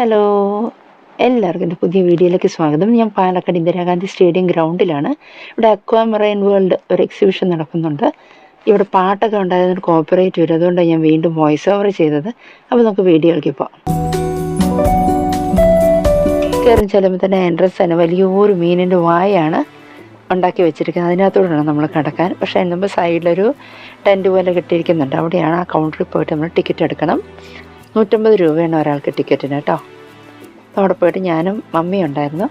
Hello എല്ലാവർക്കും എന്റെ പുതിയ വീഡിയോയിലേക്ക് സ്വാഗതം. ഞാൻ പാലക്കാട് ഇന്ദിരാഗാന്ധി സ്റ്റേഡിയം ഗ്രൗണ്ടിലാണ്. ഇവിടെ അക്വാ മറൈൻ വേൾഡ് ഒരു എക്സിബിഷൻ നടക്കുന്നുണ്ട്. ഇവിടെ പാട്ടൊക്കെ ഉണ്ടായതിന് കോപ്പറേറ്റ് വരും. അതുകൊണ്ടാണ് ഞാൻ വീണ്ടും വോയിസ് ഓവർ ചെയ്തത്. അപ്പോൾ നമുക്ക് വീഡിയോയിലേക്ക് പോകാം കയറി ചെല്ലുമ്പോൾ തന്നെ എൻട്രൻസ് തന്നെ വലിയൊരു മീനിന്റെ വായാണ് ഉണ്ടാക്കി വെച്ചിരിക്കുന്നത്. അതിനകത്തൂടെ വേണം നമ്മൾ കിടക്കാൻ. പക്ഷേ അതിന് മുമ്പ് സൈഡിലൊരു ടെന്റ് പോലെ കെട്ടിയിരിക്കുന്നുണ്ട്. അവിടെയാണ് ആ കൗണ്ടറിൽ പോയിട്ട് നമ്മൾ ടിക്കറ്റ് എടുക്കണം. നൂറ്റമ്പത് രൂപയാണ് ഒരാൾക്ക് ടിക്കറ്റിന് കേട്ടോ. അപ്പോൾ അവിടെ പോയിട്ട് ഞാനും മമ്മിയും ഉണ്ടായിരുന്നു.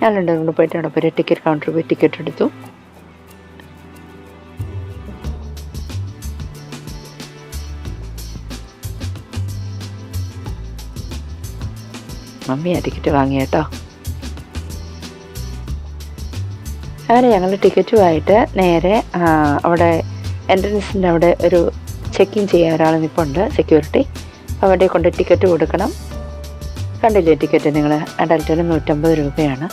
ഞാൻ രണ്ടും കൂടെ പോയിട്ട് അവിടെ പോയി ടിക്കറ്റ് കൗണ്ടറിൽ പോയി ടിക്കറ്റ് എടുത്തു. മമ്മി ആ ടിക്കറ്റ് വാങ്ങി കേട്ടോ. അങ്ങനെ ഞങ്ങൾ ടിക്കറ്റുമായിട്ട് നേരെ അവിടെ എൻട്രൻസിന്റെ അവിടെ ഒരു ചെക്കിങ് ചെയ്യാൻ ഒരാൾ നിൽപ്പുണ്ട് സെക്യൂരിറ്റി അവിടെ കൊണ്ട് ടിക്കറ്റ് കൊടുക്കണം. കണ്ടില്ലേ ടിക്കറ്റ് നിങ്ങൾ അഡൽറ്റിന് നൂറ്റമ്പത് രൂപയാണ്.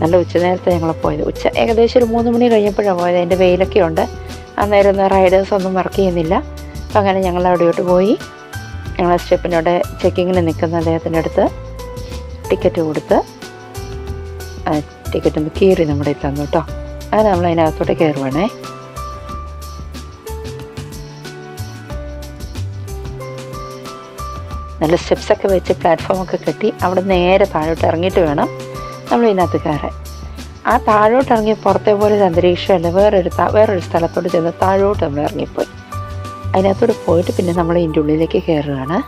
നല്ല ഉച്ച നേരത്തെ ഞങ്ങൾ പോയത്. ഉച്ച ഏകദേശം ഒരു മൂന്ന് മണി കഴിഞ്ഞപ്പോഴാണ് പോയത്. അതിന്റെ വെയിലൊക്കെ ഉണ്ട്. അന്നേരം ഒന്നും റൈഡേഴ്സ് ഒന്നും വർക്ക് ചെയ്യുന്നില്ല. അപ്പം അങ്ങനെ ഞങ്ങൾ അവിടെയോട്ട് പോയി. ഞങ്ങൾ സ്റ്റെപ്പിനോടെ ചെക്കിങ്ങിന് നിൽക്കുന്ന അദ്ദേഹത്തിന്റെ അടുത്ത് ടിക്കറ്റ് കൊടുത്ത് ടിക്കറ്റ് ഒന്ന് കീറി നമ്മുടെ തന്നു കേട്ടോ. അത് നമ്മൾ അതിനകത്തോട്ട് കയറുവാണേ. നല്ല സ്റ്റെപ്സൊക്കെ വെച്ച് പ്ലാറ്റ്ഫോമൊക്കെ കെട്ടി അവിടെ നേരെ താഴോട്ട് ഇറങ്ങിയിട്ട് വേണം നമ്മൾ ഇതിനകത്ത് കയറാൻ. ആ താഴോട്ട് ഇറങ്ങി പുറത്തെ പോലെ ഒരു അന്തരീക്ഷമല്ല. വേറൊരു വേറൊരു സ്ഥലത്തോട്ട് ചെന്ന് താഴോട്ട് നമ്മൾ ഇറങ്ങിപ്പോയി. അതിനകത്തോട്ട് പോയിട്ട് പിന്നെ നമ്മൾ ഇതിന്റെ ഉള്ളിലേക്ക് കയറുകയാണ്.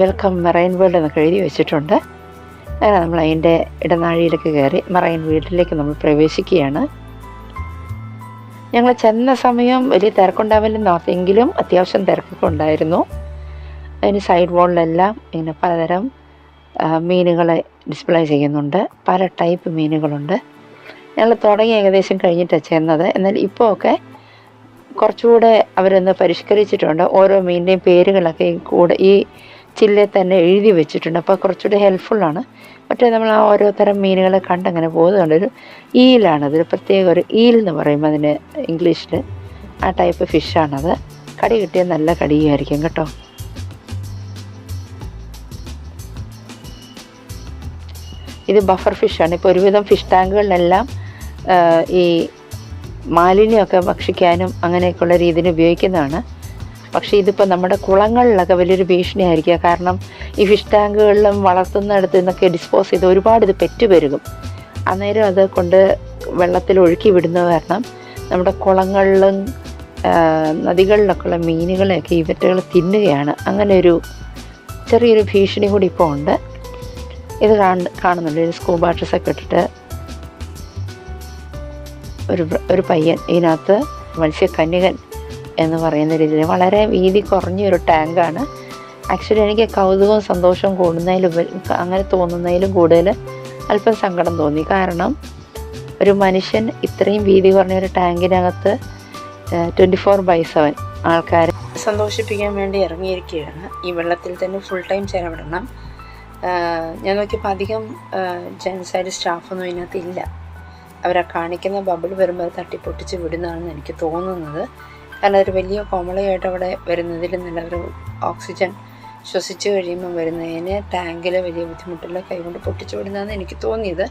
വെൽക്കം മറൈൻ വേൾഡ് എന്നൊക്കെ എഴുതി വെച്ചിട്ടുണ്ട്. അങ്ങനെ നമ്മൾ അതിന്റെ ഇടനാഴിയിലേക്ക് കയറി മറൈൻ വീട്ടിലേക്ക് നമ്മൾ പ്രവേശിക്കുകയാണ്. ഞങ്ങൾ ചെന്ന സമയം വലിയ തിരക്കുണ്ടാവില്ലെന്ന് ഓർത്തെങ്കിലും അത്യാവശ്യം തിരക്കൊക്കെ ഉണ്ടായിരുന്നു അതിന് സൈഡ് വാളിലെല്ലാം ഇങ്ങനെ പലതരം മീനുകളെ ഡിസ്പ്ലേ ചെയ്യുന്നുണ്ട്. പല ടൈപ്പ് മീനുകളുണ്ട്. ഞങ്ങൾ തുടങ്ങി ഏകദേശം കഴിഞ്ഞിട്ടാണ് ചെന്നത്. എന്നാൽ ഇപ്പോൾ ഒക്കെ കുറച്ചുകൂടെ അവരൊന്ന് പരിഷ്കരിച്ചിട്ടുണ്ട്. ഓരോ മീനിന്റെയും പേരുകളൊക്കെ കൂടെ ഈ ചില്ലയിൽ തന്നെ എഴുതി വെച്ചിട്ടുണ്ട്. അപ്പോൾ കുറച്ചുകൂടി ഹെൽപ്ഫുള്ളാണ് മറ്റേ നമ്മൾ ആ ഓരോത്തരം മീനുകളെ കണ്ടങ്ങനെ പോകുന്നുണ്ട് ഒരു ഈലാണത് ഒരു പ്രത്യേക ഒരു ഈൽ എന്ന് പറയും അതിന് ഇംഗ്ലീഷിൽ ആ ടൈപ്പ് ഫിഷാണത് കടി കിട്ടിയാൽ നല്ല കടിയായിരിക്കും കേട്ടോ. ഇത് ബഫർ ഫിഷാണ് ഇപ്പോൾ ഒരുവിധം ഫിഷ് ടാങ്കുകളിലെല്ലാം ഈ മാലിന്യമൊക്കെ ഭക്ഷിക്കാനും അങ്ങനെയൊക്കെയുള്ള രീതിയിൽ ഉപയോഗിക്കുന്നതാണ്. പക്ഷേ ഇതിപ്പോൾ നമ്മുടെ കുളങ്ങളിലൊക്കെ വലിയൊരു ഭീഷണിയായിരിക്കുക. കാരണം ഈ ഫിഷ് ടാങ്കുകളിലും വളർത്തുന്നിടത്ത് നിന്നൊക്കെ ഡിസ്പോസ് ചെയ്ത് ഒരുപാട് ഇത് പെറ്റുപെരുകും. അന്നേരം അത് കൊണ്ട് വെള്ളത്തിൽ ഒഴുക്കി വിടുന്നത് കാരണം നമ്മുടെ കുളങ്ങളിലും നദികളിലൊക്കെ നദികളിലൊക്കെയുള്ള മീനുകളെയൊക്കെ ഇവറ്റകൾ തിന്നുകയാണ്. അങ്ങനെ ഒരു ചെറിയൊരു ഭീഷണി കൂടി ഇപ്പോൾ ഉണ്ട്. ഇത് കാണ കാണുന്നുണ്ട്. ഒരു സ്കൂബ ഡ്രസ്സൊക്കെ ഇട്ടിട്ട് ഒരു ഒരു പയ്യൻ ഇതിനകത്ത് മത്സ്യകന്യകൻ എന്ന് പറയുന്ന രീതിയിൽ. വളരെ വീതി കുറഞ്ഞ ഒരു ടാങ്കാണ് ആക്ച്വലി എനിക്ക് കൗതുകവും സന്തോഷവും കൂടുന്നതിലും അങ്ങനെ തോന്നുന്നതിലും കൂടുതൽ അല്പം സങ്കടം തോന്നി. കാരണം ഒരു മനുഷ്യൻ ഇത്രയും വീതി കുറഞ്ഞ ഒരു ടാങ്കിനകത്ത് ട്വന്റി ഫോർ ബൈ സെവൻ ആൾക്കാരെ സന്തോഷിപ്പിക്കാൻ വേണ്ടി ഇറങ്ങിയിരിക്കുകയാണ്. ഈ വെള്ളത്തിൽ തന്നെ ഫുൾ ടൈം ചെലവിടണം. ഞാൻ നോക്കിയപ്പോൾ അധികം ജെൻസായിട്ട് സ്റ്റാഫൊന്നും ഇതിനകത്ത് ഇല്ല. അവരാ കാണിക്കുന്ന ബബിൾ വരുമ്പോൾ തട്ടിപ്പൊട്ടിച്ച് വിടുന്നതാണെന്ന് എനിക്ക് തോന്നുന്നത്. കാരണം അതൊരു വലിയ കോമളയായിട്ട് അവിടെ വരുന്നതിൽ നല്ല ഒരു ഓക്സിജൻ ശ്വസിച്ച് കഴിയുമ്പം വരുന്നതിന് ടാങ്കിൽ വലിയ ബുദ്ധിമുട്ടുള്ള കൈകൊണ്ട് പൊട്ടിച്ചു എനിക്ക് തോന്നിയത്.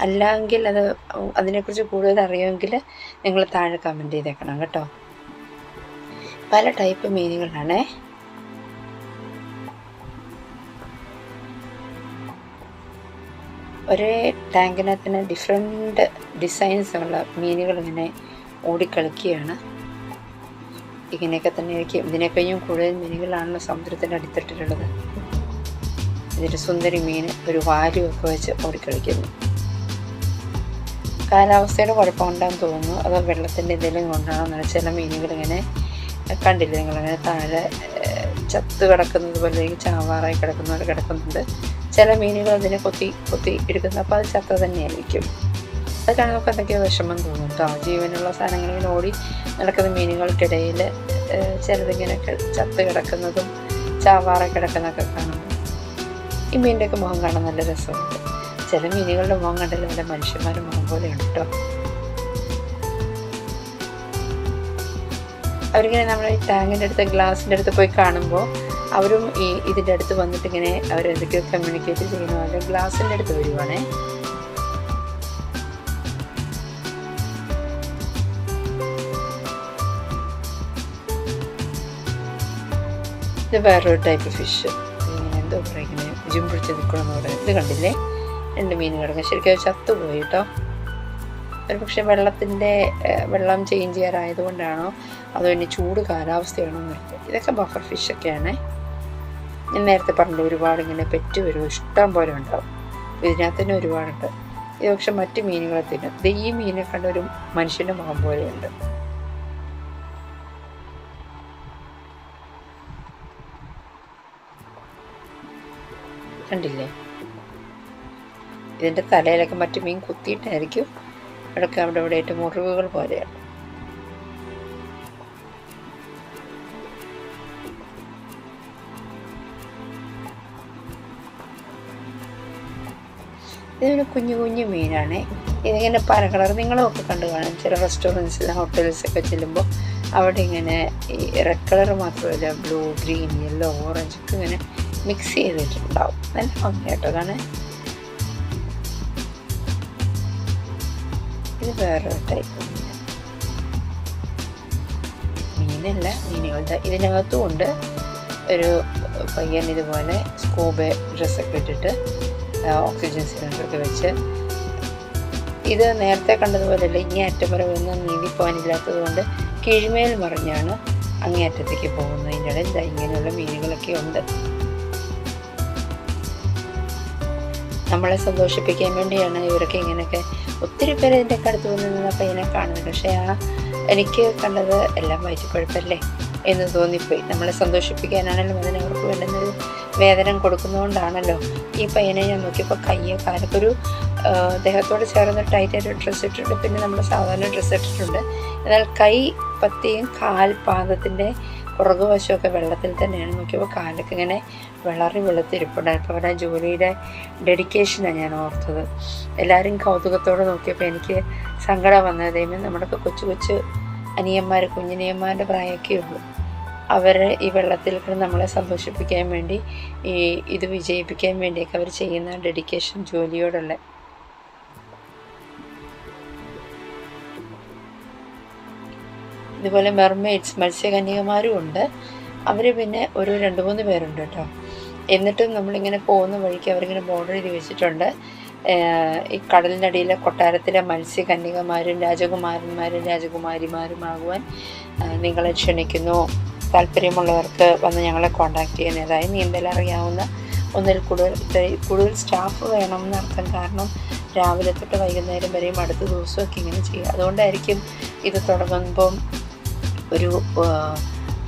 അല്ലെങ്കിൽ അത് അതിനെക്കുറിച്ച് കൂടുതൽ അറിയുമെങ്കിൽ നിങ്ങൾ താഴെ കമന്റ് ചെയ്തേക്കണം കേട്ടോ. പല ടൈപ്പ് മീനുകളാണേ. ഒരേ ടാങ്കിനകത്തിന് ഡിഫറെന്റ് ഡിസൈൻസ് ഉള്ള മീനുകൾ ഇങ്ങനെ ഓടിക്കളിക്കുകയാണ്. ഇങ്ങനെയൊക്കെ തന്നെയായിരിക്കും. ഇതിനെക്കഴിഞ്ഞും കൂടുതൽ മീനുകളാണല്ലോ സമുദ്രത്തിന്റെ അടിത്തട്ടിലുള്ളത്. ഇതിന്റെ സുന്ദരി മീൻ ഒരു വാലുമൊക്കെ വെച്ച് ഓടിക്കളിക്കുന്നു കാലാവസ്ഥയുടെ കുഴപ്പമുണ്ടാന്ന് തോന്നുന്നു. അതോ വെള്ളത്തിന്റെ എന്തെങ്കിലും കൊണ്ടാണെന്നാണ് ചില മീനുകളിങ്ങനെ കണ്ടില്ല? നിങ്ങളിങ്ങനെ താഴെ ചത്ത് കിടക്കുന്നത് പോലെ അല്ലെങ്കിൽ ചാവാറായി കിടക്കുന്നവർ കിടക്കുന്നുണ്ട്. ചില മീനുകൾ അതിനെ കൊത്തി കൊത്തി എടുക്കുന്നത് അപ്പോൾ അത് ചത്ത തന്നെയായിരിക്കും. അത് നമുക്ക് എന്തൊക്കെയോ വിഷമം തോന്നും കേട്ടോ ജീവനുള്ള സാധനങ്ങളിൽ ഓടി നടക്കുന്ന മീനുകൾക്കിടയിൽ ചിലതിങ്ങനെ ചത്ത് കിടക്കുന്നതും ചാവാറ കിടക്കുന്നതൊക്കെ കാണുമ്പോൾ ഈ മീനിന്റെയൊക്കെ മുഖം കാണാൻ നല്ല രസമുണ്ട്. ചില മീനുകളുടെ മുഖം കണ്ടാലും നല്ല മനുഷ്യന്മാരുടെ മുഖം പോലെയുണ്ട് കേട്ടോ അവരിങ്ങനെ നമ്മൾ ഈ ടാങ്കിന്റെ അടുത്ത് ഗ്ലാസിന്റെ അടുത്ത് പോയി കാണുമ്പോൾ അവരും ഈ ഇതിന്റെ അടുത്ത് വന്നിട്ട് ഇങ്ങനെ അവരെന്തൊക്കെയോ കമ്മ്യൂണിക്കേറ്റ് ചെയ്യുന്ന ഗ്ലാസിന്റെ അടുത്ത് വരുവാണേ. ഇത് വേറൊരു ടൈപ്പ് ഫിഷ് ഇങ്ങനെ എന്തോ പറയുക ഇങ്ങനെ ജിമ്പിടിച്ച് നിൽക്കണമെന്ന് പറയുന്നത്. ഇത് കണ്ടില്ലേ? രണ്ട് മീൻ കിടക്കുക ശരിക്കും ചത്തുപോയി കേട്ടോ. ഒരു പക്ഷെ വെള്ളത്തിന്റെ വെള്ളം ചേഞ്ച് ചെയ്യാറായതുകൊണ്ടാണോ? അതോ ഇനി ചൂട് കാലാവസ്ഥയാണോ എന്നറിയില്ല ഇതൊക്കെ ബഫർ ഫിഷൊക്കെയാണ് ഞാൻ നേരത്തെ പറഞ്ഞു ഒരുപാട് ഇങ്ങനെ പെറ്റ് വരും ഇഷ്ടം പോലെ ഉണ്ടാവും. ഇതിനകത്ത് തന്നെ ഒരുപാടുണ്ട്. ഇത് പക്ഷെ മറ്റ് മീനുകളെ തിന്നും. ഇത് ഈ മീനെ കണ്ട ഒരു മനുഷ്യന്റെ മുഖം പോലെയുണ്ട്. കണ്ടില്ലേ? ഇതിന്റെ തലയിലൊക്കെ മറ്റു മീൻ കുത്തിയിട്ടായിരിക്കും. ഇടയ്ക്ക് അവിടെ ഇവിടെ ഏറ്റവും മുറിവുകൾ പോലെയാണ്. ഇതൊരു കുഞ്ഞു കുഞ്ഞു മീനാണ്. ഇതിങ്ങനെ പല കളർ. നിങ്ങളും ഒക്കെ കണ്ടു കാണും. ചില റെസ്റ്റോറന്റ്സിൽ ഹോട്ടൽസൊക്കെ ചെല്ലുമ്പോൾ അവിടെ ഇങ്ങനെ ഈ റെഡ് കളർ മാത്രമല്ല ബ്ലൂ ഗ്രീൻ യെല്ലോ ഓറഞ്ച് ഒക്കെ ഇങ്ങനെ മിക്സ് ചെയ്തിട്ടുണ്ടാവും. നല്ല ഭംഗിയാട്ടോ കാണാൻ ഇത് വേറൊരു ടൈപ്പ് മീനല്ല മീനുകളുടെ. ഇതിനകത്തും ഉണ്ട് ഒരു പയ്യൻ ഇതുപോലെ സ്കൂബ ഡ്രസ്സൊക്കെ ഇട്ടിട്ട് ഓക്സിജൻ സിലിണ്ടറൊക്കെ വെച്ച്. ഇത് നേരത്തെ കണ്ടതുപോലെയല്ല ഇങ്ങേ അറ്റം വരെ ഒന്നും നീന്തി പോകാനില്ലാത്തത് കൊണ്ട് കീഴ്മേൽ മറിഞ്ഞാണ് അങ്ങേയറ്റത്തേക്ക് പോകുന്നതിന്റെ ഇടയിൽ ഇങ്ങനെയുള്ള മീനുകളൊക്കെ ഉണ്ട്. നമ്മളെ സന്തോഷിപ്പിക്കാൻ വേണ്ടിയാണ് ഇവരൊക്കെ ഇങ്ങനെയൊക്കെ ഒത്തിരി പേര് എന്റെ അടുത്ത് വന്ന് നിന്നപ്പോൾ കാണുന്നത്. പക്ഷേ ആ എനിക്ക് കണ്ടത് എല്ലാം വയറ്റിപ്പഴുപ്പല്ലേ എന്ന് തോന്നിപ്പോയി. നമ്മളെ സന്തോഷിപ്പിക്കാനാണല്ലോ അതിന് അവർക്ക് വേണ്ടുന്നൊരു വേദന കൊടുക്കുന്നതുകൊണ്ടാണല്ലോ ഈ പയ്യനെ ഞാൻ നോക്കിയപ്പോൾ കയ്യ കാലൊക്കെ ഒരു ആ, ദേഹത്തോട് ചേർന്ന് ടൈറ്റായിട്ട് ഡ്രസ്സ് ഇട്ടിട്ടുണ്ട്. പിന്നെ നമ്മൾ സാധാരണ ഡ്രസ്സ് ഇട്ടിട്ടുണ്ട്. എന്നാൽ കൈ പത്തിയും കാൽ പാദത്തിന്റെ പുറകുവശമൊക്കെ വെള്ളത്തിൽ തന്നെയാണ്. നോക്കിയപ്പോൾ കാലൊക്കെ ഇങ്ങനെ വിളറി വെളുത്തിരിപ്പുണ്ടായിരുന്നു അവരുടെ ജോലിയുടെ ഡെഡിക്കേഷനാണ് ഞാൻ ഓർത്തത്. എല്ലാവരും കൗതുകത്തോടെ നോക്കിയപ്പോൾ എനിക്ക് സങ്കടം വന്നത്. ദൈവം നമ്മുടെയൊക്കെ കൊച്ചു കൊച്ചു അനിയന്മാർ കുഞ്ഞിനിയന്മാരുടെ പ്രായമൊക്കെ ഉള്ളൂ. അവർ ഈ വെള്ളത്തിൽ കിടന്ന് നമ്മളെ സന്തോഷിപ്പിക്കാൻ വേണ്ടി ഈ ഇത് വിജയിപ്പിക്കാൻ വേണ്ടിയൊക്കെ അവർ ചെയ്യുന്ന ഡെഡിക്കേഷൻ ജോലിയോടുള്ള ഇതുപോലെ മെർമെയ്ഡ്സ് മത്സ്യകന്യകമാരും ഉണ്ട് അവർ പിന്നെ ഒരു രണ്ട് മൂന്ന് പേരുണ്ട് കേട്ടോ. എന്നിട്ടും നമ്മളിങ്ങനെ പോകുന്ന വഴിക്ക് അവരിങ്ങനെ ബോർഡർ എഴുതി വെച്ചിട്ടുണ്ട്. ഈ കടലിനടിയിലെ കൊട്ടാരത്തിലെ മത്സ്യകന്യകമാരും രാജകുമാരന്മാരും രാജകുമാരിമാരുമാകുവാൻ നിങ്ങളെ ക്ഷണിക്കുന്നു. താല്പര്യമുള്ളവർക്ക് വന്ന് ഞങ്ങളെ കോൺടാക്ട് ചെയ്യുന്നതായി നീന്തൽ അറിയാവുന്ന ഒന്നിൽ കൂടുതൽ കൂടുതൽ സ്റ്റാഫ് വേണം എന്നർത്ഥം കാരണം രാവിലെ തൊട്ട് വൈകുന്നേരം വരെയും അടുത്ത ദിവസമൊക്കെ ഇങ്ങനെ ചെയ്യുക അതുകൊണ്ടായിരിക്കും ഇത് തുടങ്ങുമ്പം ഒരു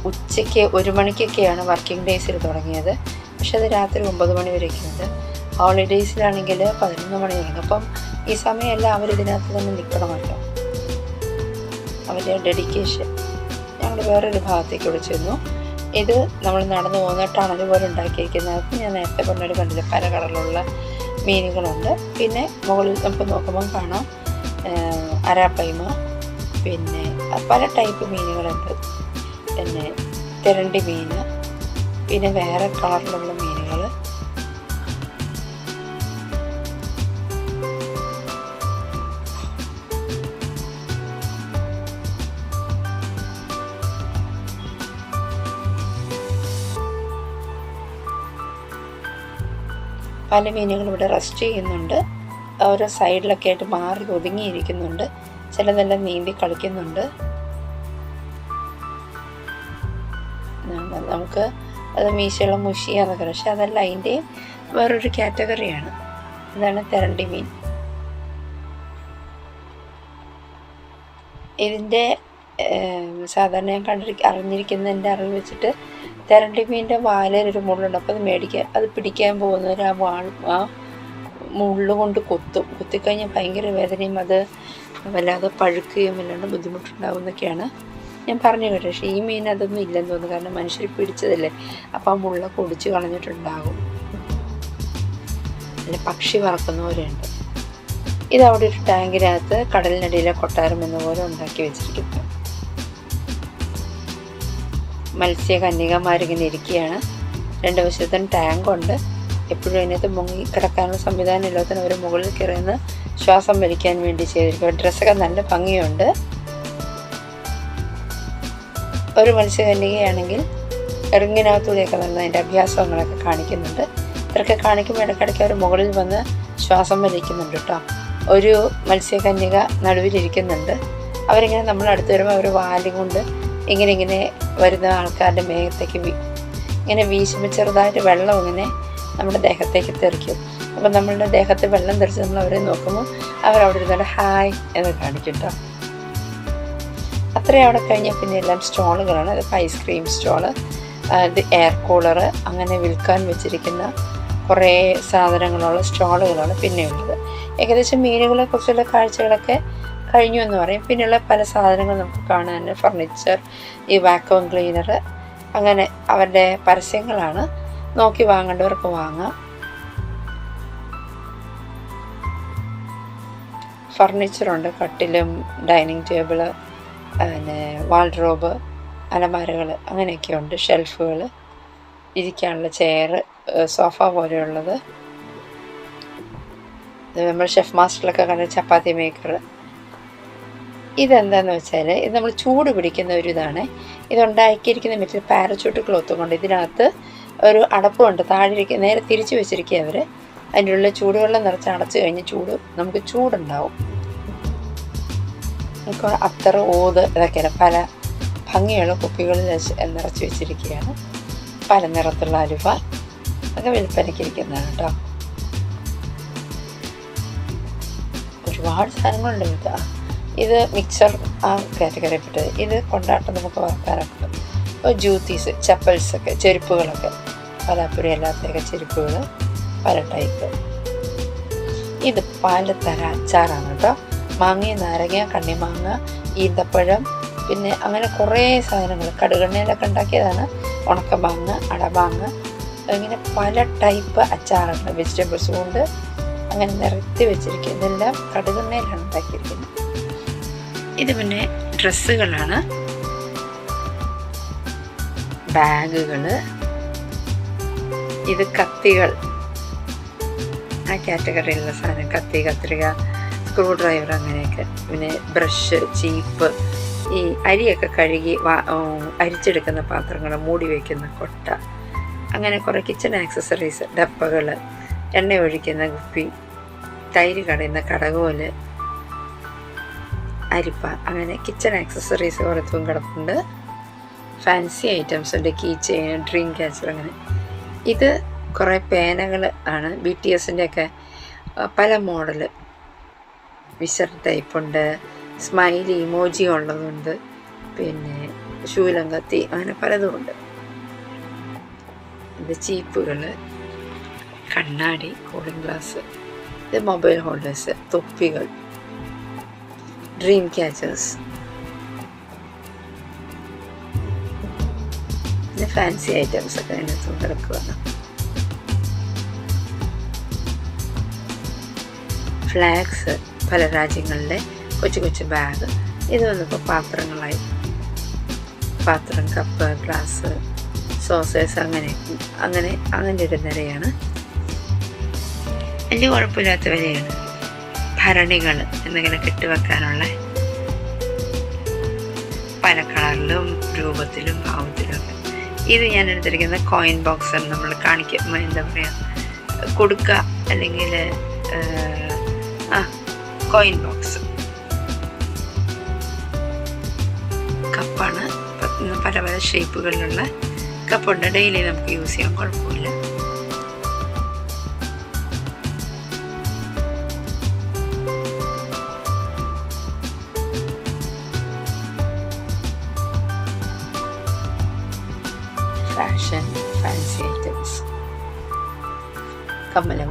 ഉച്ചയ്ക്ക് ഒരു മണിക്കൊക്കെയാണ് വർക്കിംഗ് ഡേയ്സിൽ തുടങ്ങിയത്. പക്ഷെ അത് രാത്രി ഒമ്പത് മണി വരെയൊക്കെയുണ്ട്. ഹോളിഡേയ്സിലാണെങ്കിൽ പതിനൊന്ന് മണി വരെയുണ്ട് അപ്പം ഈ സമയമെല്ലാം അവർ ഇതിനകത്ത് തന്നെ നിൽക്കണമല്ലോ. അവരുടെ ഡെഡിക്കേഷൻ. ഞങ്ങൾ വേറൊരു ഭാഗത്തേക്ക് ഇവിടെ ചെന്നു. ഇത് നമ്മൾ നടന്നു പോകുന്ന ടണൽ പോലെ ഉണ്ടാക്കിയിരിക്കുന്നത് ഞാൻ നേരത്തെ പറഞ്ഞൊരു കണ്ടില്ല പല കളറിലുള്ള മീനുകളുണ്ട്. പിന്നെ മുകളിൽ നമുക്ക് നോക്കുമ്പോൾ കാണാം അരാപ്പൈമ പിന്നെ പല ടൈപ്പ് മീനുകളുണ്ട്. പിന്നെ തിരണ്ടി മീൻ പിന്നെ വേറെ കളറിലുള്ള മീനുകൾ. പല മീനുകളും ഇവിടെ റെസ്റ്റ് ചെയ്യുന്നുണ്ട്. ഓരോ സൈഡിലൊക്കെ ആയിട്ട് മാറി ഒതുങ്ങിയിരിക്കുന്നുണ്ട്. ചിലതെല്ലാം നീന്തി കളിക്കുന്നുണ്ട്. നമുക്ക് അത് മീശയുള്ള മുഷിയാന്നൊക്കെ. പക്ഷെ അതല്ല അതിന്റെയും വേറൊരു കാറ്റഗറിയാണ്. ഇതാണ് തെരണ്ടി മീൻ. ഇതിന്റെ സാധാരണ ഞാൻ കണ്ടിരിക്ക അറിഞ്ഞിരിക്കുന്ന എന്റെ അറിവ് വെച്ചിട്ട് തെരണ്ടി മീനിന്റെ വാലൊരു മുള്ളുണ്ട്. അപ്പോൾ അത് മേടിക്കുക അത് പിടിക്കാൻ പോകുന്നവർ ആ വാൾ ആ മുള്ളു കൊണ്ട് കൊത്തും. കുത്തിക്കഴിഞ്ഞാൽ ഭയങ്കര വേദനയും അത് വല്ലാതെ പഴുക്കുകയും വല്ലാണ്ട് ബുദ്ധിമുട്ടുണ്ടാവുന്നൊക്കെയാണ്. ഞാൻ പറഞ്ഞു കേട്ടോ പക്ഷേ ഈ മീൻ അതൊന്നും ഇല്ലെന്ന് തോന്നുന്നു. കാരണം മനുഷ്യർ പിടിച്ചതല്ലേ. അപ്പോൾ ആ മുള്ളൊക്കെ ഒടിച്ച് കളഞ്ഞിട്ടുണ്ടാകും അല്ല പക്ഷി പറക്കുന്നവരുണ്ട് ഇത് അവിടെ ഒരു ടാങ്കിനകത്ത് കടലിനടിയിലെ കൊട്ടാരം എന്ന പോലെ ഉണ്ടാക്കി വെച്ചിരിക്കുന്നു. മത്സ്യകന്യകമാരിങ്ങനെ ഇരിക്കുകയാണ്. രണ്ട് വശത്തും ടാങ്കുണ്ട്. എപ്പോഴും അതിനകത്ത് മുങ്ങി കിടക്കാനുള്ള സംവിധാനം ഇല്ലാത്തതിന് അവർ മുകളിൽ കയറുന്ന ശ്വാസം വലിക്കാൻ വേണ്ടി ചെയ്തിരിക്കും ഡ്രസ്സൊക്കെ നല്ല ഭംഗിയുണ്ട്. ഒരു മത്സ്യകന്യകയാണെങ്കിൽ ഇറങ്ങിനകത്തൂടെയൊക്കെ നടന്ന് അതിന്റെ അഭ്യാസങ്ങളൊക്കെ കാണിക്കുന്നുണ്ട്. ഇതൊക്കെ കാണിക്കുമ്പോൾ ഇടയ്ക്കിടയ്ക്ക് അവർ മുകളിൽ വന്ന് ശ്വാസം വലിക്കുന്നുണ്ട് കേട്ടോ. ഒരു മത്സ്യകന്യക നടുവിലിരിക്കുന്നുണ്ട്. അവരിങ്ങനെ നമ്മൾ അടുത്ത് വരുമ്പോൾ അവർ വാലും കൊണ്ട് ഇങ്ങനെ ഇങ്ങനെ വരുന്ന ആൾക്കാരുടെ മേഘത്തേക്ക് ഇങ്ങനെ വീശുമ്പോൾ ചെറുതായിട്ട് വെള്ളം ഇങ്ങനെ നമ്മുടെ ദേഹത്തേക്ക് തെറിക്കും. അപ്പം നമ്മളുടെ ദേഹത്ത് വെള്ളം തെറിച്ച് നമ്മൾ അവരെ നോക്കുമ്പോൾ അവർ അവരവിടെ ഇരുന്നിട്ട് ഹായ് എന്ന് കാണിക്കും കേട്ടോ അത്രയും അവിടെ കഴിഞ്ഞാൽ പിന്നെ എല്ലാം സ്റ്റോളുകളാണ്. അതിപ്പോൾ ഐസ്ക്രീം സ്റ്റോൾ ഇത് എയർ കൂളർ അങ്ങനെ വിൽക്കാൻ വെച്ചിരിക്കുന്ന കുറേ സാധനങ്ങളുള്ള സ്റ്റോളുകളാണ് പിന്നെയുള്ളത് ഏകദേശം മീനുകളെ കുറിച്ചുള്ള കാഴ്ചകളൊക്കെ കഴിഞ്ഞു എന്ന് പറയും. പിന്നെയുള്ള പല സാധനങ്ങൾ നമുക്ക് കാണാൻ ഫർണിച്ചർ ഈ വാക്വം ക്ലീനർ അങ്ങനെ അവരുടെ പരസ്യങ്ങളാണ്. നോക്കി വാങ്ങേണ്ടവർക്ക് വാങ്ങാം. ഫർണിച്ചറുണ്ട് കട്ടിലും ഡൈനിങ് ടേബിൾ പിന്നെ വാൾഡ്രോബ് അലമാരകൾ അങ്ങനെയൊക്കെ ഉണ്ട് ഷെൽഫുകൾ ഇരിക്കാനുള്ള ചെയർ സോഫ പോലെയുള്ളത്. നമ്മൾ ഷെഫ് മാസ്റ്ററിലൊക്കെ കണ്ട ചപ്പാത്തി മേക്കർ ഇതെന്താന്ന് വെച്ചാൽ ഇത് നമ്മൾ ചൂട് പിടിക്കുന്ന ഒരു ഇതാണ് ഇതുണ്ടാക്കിയിരിക്കുന്ന മെറ്റീരിയൽ പാരച്യൂട്ട് ക്ലോത്ത് കൊണ്ട് ഇതിനകത്ത് ഒരു അടപ്പുണ്ട്. താഴെ നേരെ തിരിച്ച് വെച്ചിരിക്കുക അവർ അതിന്റെ ഉള്ളിൽ ചൂടുവെള്ളം നിറച്ച് അടച്ചു കഴിഞ്ഞ് ചൂട് നമുക്ക് ചൂടുണ്ടാവും. നമുക്ക് അത്തർ ഓത് ഇതൊക്കെയാണ്. പല ഭംഗിയുള്ള കുപ്പികളിൽ നിറച്ച് വെച്ചിരിക്കുകയാണ് പല നിറത്തുള്ള അലുവ ഒക്കെ വിൽപ്പനയ്ക്കിരിക്കുന്നതാണ് കേട്ടോ ഒരുപാട് സാധനങ്ങളുണ്ട് ഇത് മിക്സർ ആ കാറ്റഗറിയിൽപ്പെട്ടത് ഇത് കൊണ്ടാട്ടം നമുക്ക് വറക്കാനൊക്കെ ജ്യൂത്തീസ് ചപ്പൽസൊക്കെ ചെരുപ്പുകളൊക്കെ. പലാപ്പുരി അല്ലാത്തൊക്കെ ചെരുപ്പുകൾ പല ടൈപ്പ് ഇത് പലതര അച്ചാറാണ് കേട്ടോ. മാങ്ങ നാരങ്ങ കണ്ണിമാങ്ങ ഈന്തപ്പഴം പിന്നെ അങ്ങനെ കുറേ സാധനങ്ങൾ കടുകെണ്ണയിലൊക്കെ ഉണ്ടാക്കിയതാണ്. ഉണക്കമാങ്ങ അടമാങ്ങ. ഇങ്ങനെ പല ടൈപ്പ് അച്ചാറുണ്ട്. വെജിറ്റബിൾസ് കൊണ്ട് അങ്ങനെ നിരത്തി വെച്ചിരിക്കുന്നതെല്ലാം കടുകെണ്ണയിലാണ് ഉണ്ടാക്കിയിരിക്കുന്നത്. ഇത് പിന്നെ ഡ്രസ്സുകളാണ്. ബാഗുകൾ ഇത് കത്തികൾ. ആ കാറ്റഗറിയിലുള്ള സാധനം കത്തി കത്രിക സ്ക്രൂ ഡ്രൈവർ അങ്ങനെയൊക്കെ. പിന്നെ ബ്രഷ് ചീപ്പ് ഈ അരിയൊക്കെ കഴുകി അരിച്ചെടുക്കുന്ന പാത്രങ്ങൾ മൂടി വയ്ക്കുന്ന കൊട്ട. അങ്ങനെ കുറേ കിച്ചൺ ആക്സസറീസ് ഡപ്പകൾ എണ്ണ ഒഴിക്കുന്ന കുപ്പി തൈര് കടയുന്ന കടകോൽ അരിപ്പ അങ്ങനെ കിച്ചൺ ആക്സസറീസ് കുറച്ചും കിടപ്പുണ്ട്. ഫാൻസി ഐറ്റംസ് ഉണ്ട് കീ ചെയിൻ ഡ്രീം ക്യാച്ചർ അങ്ങനെ. ഇത് കുറേ പേനകൾ ആണ് ബി ടി എസിന്റെ ഒക്കെ പല മോഡൽ വിസർ ടൈപ്പുണ്ട് സ്മൈലി ഇമോജി ഉള്ളതുണ്ട് പിന്നെ ശൂലം കത്തി അങ്ങനെ പലതുമുണ്ട് ഇത് ചീപ്പുകൾ കണ്ണാടി കൂളിംഗ് ഗ്ലാസ് ഇത് മൊബൈൽ ഹോൾഡേഴ്സ് തൊപ്പികൾ ഡ്രീം ക്യാച്ചേഴ്സ് പിന്നെ ഫാൻസി ഐറ്റംസ് ഒക്കെ അതിനകത്ത് കിടക്കുകയാണ് ഫ്ലാഗ്സ് പല രാജ്യങ്ങളിലെ കൊച്ചു കൊച്ചു ബാഗ് ഇത് വന്നപ്പോൾ പാത്രങ്ങളായി. പാത്രം കപ്പ് ഗ്ലാസ് സോസേഴ്സ് അങ്ങനെ അങ്ങനെ അങ്ങനെ ഒരു നിരയാണ്. വലിയ കുഴപ്പമില്ലാത്ത വിലയാണ്. ഭരണികൾ എന്നിങ്ങനെ കെട്ടിവെക്കാനുള്ള പല കളറിലും രൂപത്തിലും ഭാവത്തിലും ഒക്കെ. ഇത് ഞാൻ എടുത്തിരിക്കുന്ന കോയിൻ ബോക്സ് നമ്മൾ കാണിക്കുക എന്താ പറയുക കൊടുക്കുക അല്ലെങ്കിൽ ആ കോയിൻ ബോക്സ് കപ്പാണ് പല പല ഷേപ്പുകളിലുള്ള കപ്പുണ്ട്. ഡെയിലി നമുക്ക് യൂസ് ചെയ്യാൻ കുഴപ്പമില്ല.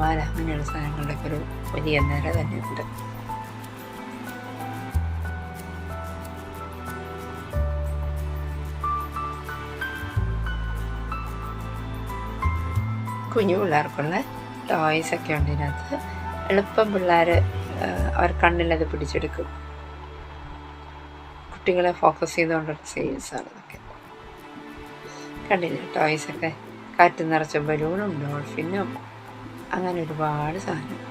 കമ്മലമാല അങ്ങനെയുള്ള സാധനങ്ങളുടെയൊക്കെ ഒരു വലിയ നിര തന്നെയുണ്ട്. കുഞ്ഞു പിള്ളേർക്കുള്ള ടോയ്സ് ഒക്കെ ഉണ്ട് ഇതിനകത്ത്. എളുപ്പം പിള്ളേർ അവർ കണ്ണിലത് പിടിച്ചെടുക്കും. കുട്ടികളെ ഫോക്കസ് ചെയ്തുകൊണ്ടുള്ള സെയിൽസാണ് ഇതൊക്കെ. കണ്ടില്ല ടോയ്സൊക്കെ കാറ്റ് നിറച്ച ബലൂണും ഡോൾഫിനും അങ്ങനെ ഒരുപാട് സാധനം.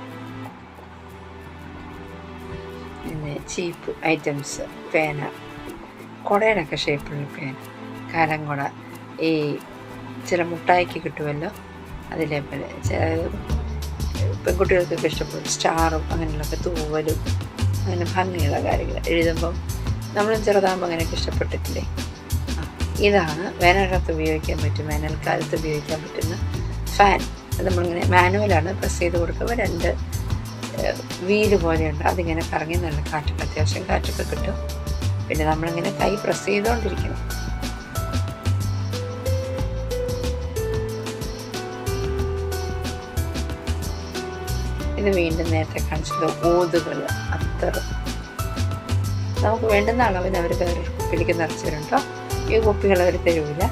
പിന്നെ ചീപ്പ് ഐറ്റംസ് പേന. കുടയുടെയൊക്കെ ഷേപ്പുള്ള പേന. കാലം കുട ഈ ചില മുട്ടായിക്ക് കിട്ടുമല്ലോ അതിലെ പോലെ ചില പെൺകുട്ടികൾക്കൊക്കെ ഇഷ്ടപ്പെടും സ്റ്റാറും അങ്ങനെയുള്ളൊക്കെ തൂവലും. അങ്ങനെ ഭംഗിയുള്ള കാര്യങ്ങൾ. എഴുതുമ്പം നമ്മളും ചെറുതാകുമ്പോൾ അങ്ങനെയൊക്കെ ഇഷ്ടപ്പെട്ടിട്ടില്ലേ? ഇതാണ് വേനൽക്കാലത്ത് ഉപയോഗിക്കാൻ പറ്റും വേനൽക്കാലത്ത് ഉപയോഗിക്കാൻ പറ്റുന്ന ഫാൻ. നമ്മളിങ്ങനെ മാനുവലാണ് പ്രസ് ചെയ്ത് കൊടുക്കുമ്പോൾ രണ്ട് വീൽ പോലെയുണ്ട്. അതിങ്ങനെ കറങ്ങി നല്ല കാറ്റൊക്കെ അത്യാവശ്യം കാറ്റൊക്കെ കിട്ടും. പിന്നെ നമ്മളിങ്ങനെ കൈ പ്രസ് ചെയ്തുകൊണ്ടിരിക്കണം ഇത് വീണ്ടും നേരത്തെ കാണിച്ചത് ഓതുകൾ അത്തർ നമുക്ക് വേണ്ടുന്ന അളവിന് അവർ വേറൊരു കുപ്പിയിലേക്ക് നിറച്ച് ഈ കുപ്പികൾ അവർ തരൂല.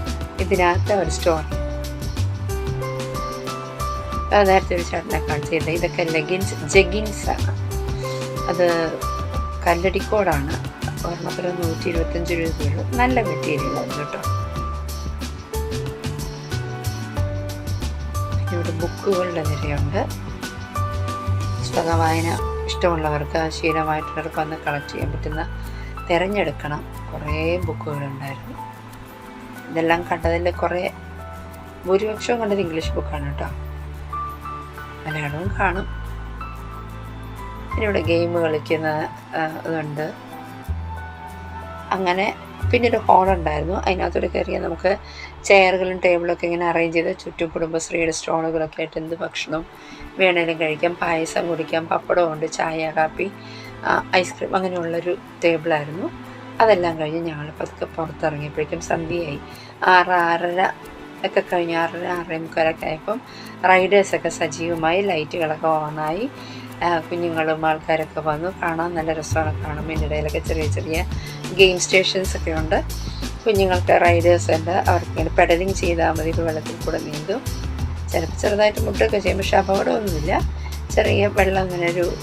ഇതിനകത്ത് അവർ സ്റ്റോർ നേരത്തെ ഒരു ചേട്ടനെ കാണിച്ചില്ല ഇതൊക്കെ ലെഗിൻസ് ജെഗിൻസ് ആണ്. അത് കല്ലടിക്കോടാണ്. ഒരെണ്ണത്തിൽ നൂറ്റി ഇരുപത്തഞ്ച് രൂപയുള്ളൂ. നല്ല മെറ്റീരിയൽ ആണ് കേട്ടോ. ഇവിടെ ബുക്കുകളുടെ നിരയുണ്ട് പുസ്തക വായന ഇഷ്ടമുള്ളവർക്ക് ശീലമായിട്ടുള്ളവർക്ക് വന്ന് കളക്ട് ചെയ്യാൻ പറ്റുന്ന തിരഞ്ഞെടുക്കണം. കുറേ ബുക്കുകളുണ്ടായിരുന്നു. ഇതെല്ലാം കണ്ടതിൽ കുറേ ഭൂരിപക്ഷവും കണ്ടത് ഇംഗ്ലീഷ് ബുക്കാണ് കേട്ടോ. മലയാളവും കാണും. പിന്നെ ഇവിടെ ഗെയിം കളിക്കുന്ന ഇതുണ്ട് അങ്ങനെ പിന്നെ ഒരു ഹോളുണ്ടായിരുന്നു അതിനകത്തൂടെ കയറിയാൽ നമുക്ക് ചെയറുകളും ടേബിളൊക്കെ ഇങ്ങനെ അറേഞ്ച് ചെയ്ത് ചുറ്റും കുടുംബശ്രീയുടെ സ്റ്റോളുകളൊക്കെ ആയിട്ട് എന്ത് ഭക്ഷണം വേണേലും കഴിക്കാം. പായസം കുടിക്കാം. പപ്പടം ഉണ്ട് ചായ കാപ്പി ഐസ്ക്രീം അങ്ങനെയുള്ളൊരു ടേബിളായിരുന്നു അതെല്ലാം കഴിഞ്ഞ് ഞങ്ങൾ പതുക്കെ പുറത്തിറങ്ങിയപ്പോഴേക്കും സന്ധ്യയായി. ആറ് ആറര ഒക്കെ കഴിഞ്ഞ് ആറര ആറേ മുക്കാലൊക്കെ ആയപ്പം റൈഡേഴ്സൊക്കെ സജീവമായി ലൈറ്റുകളൊക്കെ ഓണായി. കുഞ്ഞുങ്ങളും ആൾക്കാരൊക്കെ വന്നു. കാണാൻ നല്ല രസമാണ് കാണും. ഇതിന്റെ ഇടയിലൊക്കെ ചെറിയ ചെറിയ ഗെയിം സ്റ്റേഷൻസ് ഒക്കെ ഉണ്ട്. കുഞ്ഞുങ്ങൾക്ക് റൈഡേഴ്സ് ഉണ്ട്. അവർക്ക് ഇങ്ങനെ പെഡലിങ് ചെയ്താൽ മതി. വെള്ളത്തിൽ കൂടെ നീന്തും. ചിലപ്പോൾ ചെറുതായിട്ട് മുട്ടൊക്കെ ചെയ്യും. പക്ഷെ അപകടമൊന്നുമില്ല. ചെറിയ വെള്ളം ഇങ്ങനെ ഒരു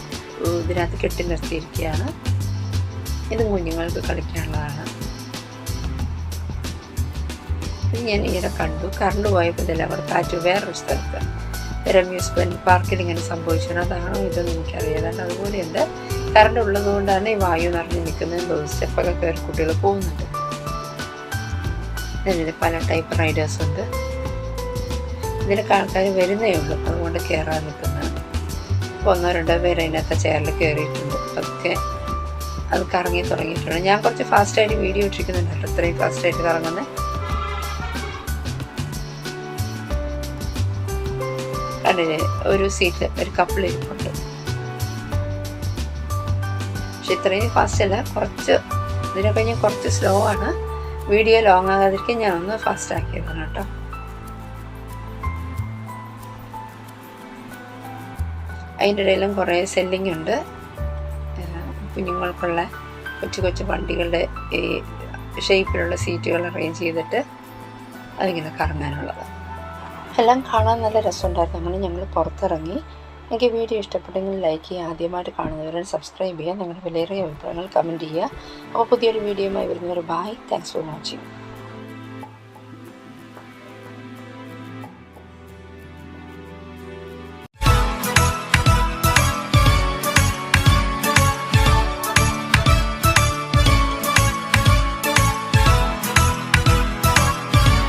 ഇതിനകത്ത് കെട്ടി നിർത്തിയിരിക്കുകയാണ്. ഇത് കുഞ്ഞുങ്ങൾക്ക് കളിക്കാനുള്ളതാണ്. ഇത് ഞാൻ ഇങ്ങനെ കണ്ടു. കറണ്ട് പോയപ്പോൾ അവർ കാറ്റ് വേറൊരു സ്ഥലത്ത്. ഒരു അമ്യൂസ്മെന്റ് പാർക്കിൽ ഇങ്ങനെ സംഭവിച്ചു അതാണോ ഇതെന്ന് എനിക്കറിയാതാണ് അതുപോലെയുണ്ട്. കറണ്ട് ഉള്ളത് കൊണ്ടാണ് ഈ വായു നിറഞ്ഞു നിൽക്കുന്നത് സ്റ്റെപ്പൊക്കെ കയറി കുട്ടികൾ പോകുന്നുണ്ട്. ഇതിൽ പല ടൈപ്പ് റൈഡേഴ്സ് ഉണ്ട്. ഇതിലൊക്കെ ആൾക്കാർ വരുന്നേ ഉള്ളൂ. അതുകൊണ്ട് കയറാൻ നിൽക്കുന്നതാണ് ഇപ്പോൾ ഒന്നോ രണ്ടോ പേര് അതിനകത്ത് ചെയറിൽ കയറിയിട്ടുണ്ട്. അതൊക്കെ അത് കറങ്ങി തുടങ്ങിയിട്ടുണ്ട്. ഞാൻ കുറച്ച് ഫാസ്റ്റായിട്ട് വീഡിയോ ഇട്ടിരിക്കുന്നുണ്ട്. അത്രയും ഫാസ്റ്റായിട്ട് കറങ്ങുന്നത്. കണ്ടില്ലേ ഒരു സീറ്റ് ഒരു കപ്പിൾ ഇരിപ്പുണ്ട്. പക്ഷെ ഇത്രയും ഫാസ്റ്റ് അല്ല കുറച്ച് ഇതിനൊക്കെ ഞാൻ കുറച്ച് സ്ലോ ആണ്. വീഡിയോ ലോങ് ആകാതിരിക്കും ഞാൻ ഒന്ന് ഫാസ്റ്റ് ആക്കിയതാണ് കേട്ടോ. അതിന്റെ ഇടയിലും കുറേ സെല്ലിംഗ് ഉണ്ട്. കുഞ്ഞുങ്ങൾക്കുള്ള കൊച്ചു കൊച്ചു വണ്ടികളുടെ ഈ ഷേപ്പിലുള്ള സീറ്റുകൾ അറേഞ്ച് ചെയ്തിട്ട് അതിങ്ങനെ കറങ്ങാനുള്ളത് എല്ലാം കാണാൻ നല്ല രസമുണ്ടായിരുന്നു. അങ്ങനെ ഞങ്ങൾ പുറത്തിറങ്ങി. എനിക്ക് വീഡിയോ ഇഷ്ടപ്പെട്ടെങ്കിൽ ലൈക്ക് ചെയ്യുക ആദ്യമായിട്ട് കാണുന്നവരെ സബ്സ്ക്രൈബ് ചെയ്യുക നിങ്ങളുടെ വിലയേറിയ അഭിപ്രായങ്ങൾ കമന്റ് ചെയ്യുക. അപ്പോൾ പുതിയൊരു വീഡിയോയുമായി വരുന്നവർ ബായ് താങ്ക്സ് ഫോർ വാച്ചിങ്